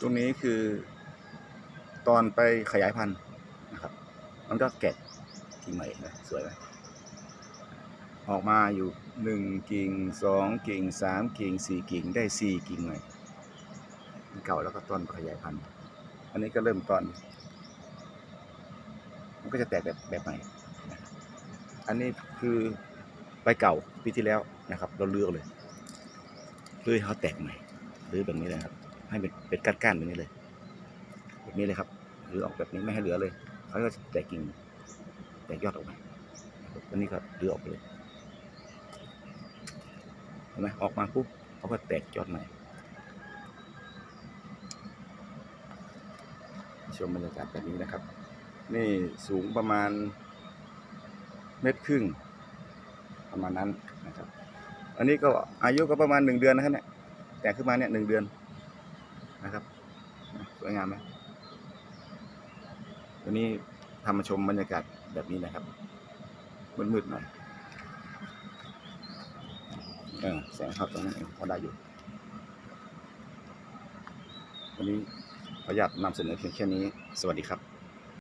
ตรงนี้คือ ตอนไปขยายพันธุ์นะครับ มันก็แกะกิ่งใหม่นะสวยไหมออกมาอยู่หนึ่งกิ่งสองกิ่งสามกิ่งสี่กิ่งได้สี่กิ่งใหม่มเก่าแล้วก็ต้นขยายพันธุ์ อันนี้ก็เริ่มต้น มันก็จะแตกแบบแบบใหม่ อันนี้คือใบเก่าปีที่แล้วนะครับ เราเลือกเลยเพื่อให้เขาแตกใหม่หรือแบบนี้เลยครับ ให้เป็นเป็นก้านๆแบบนี้เลยแบบนี้เลยครับหรือออกแบบนี้ไม่ให้เหลือเลยเขาก็แตกกิ่งแตกยอดออกมานะครับอันนี้ก็เลือออกเลยเห็นไหมออกมาปุ๊บเขาก็แตกยอดใหม่ชมบรรยากาศแบบนี้นะครับ นี่สูงประมาณเมตรครึ่ง ประมาณนั้นนะครับ อันนี้ก็อายุก็ประมาณหนึ่งเดือนนะครับเนี่ยแต่ขึ้นมาเนี่ยหนึ่งเดือน นะครับ สวยงามไหมวันนี้ทำมาชมบรรยากาศแบบนี้นะครับ มืดๆหน่อยเออแสงเข้าตรงนั้นเองพอได้อยู่ วันนี้ขออนุญาตนำเสนอเพียงแค่นี้ สวัสดีครับ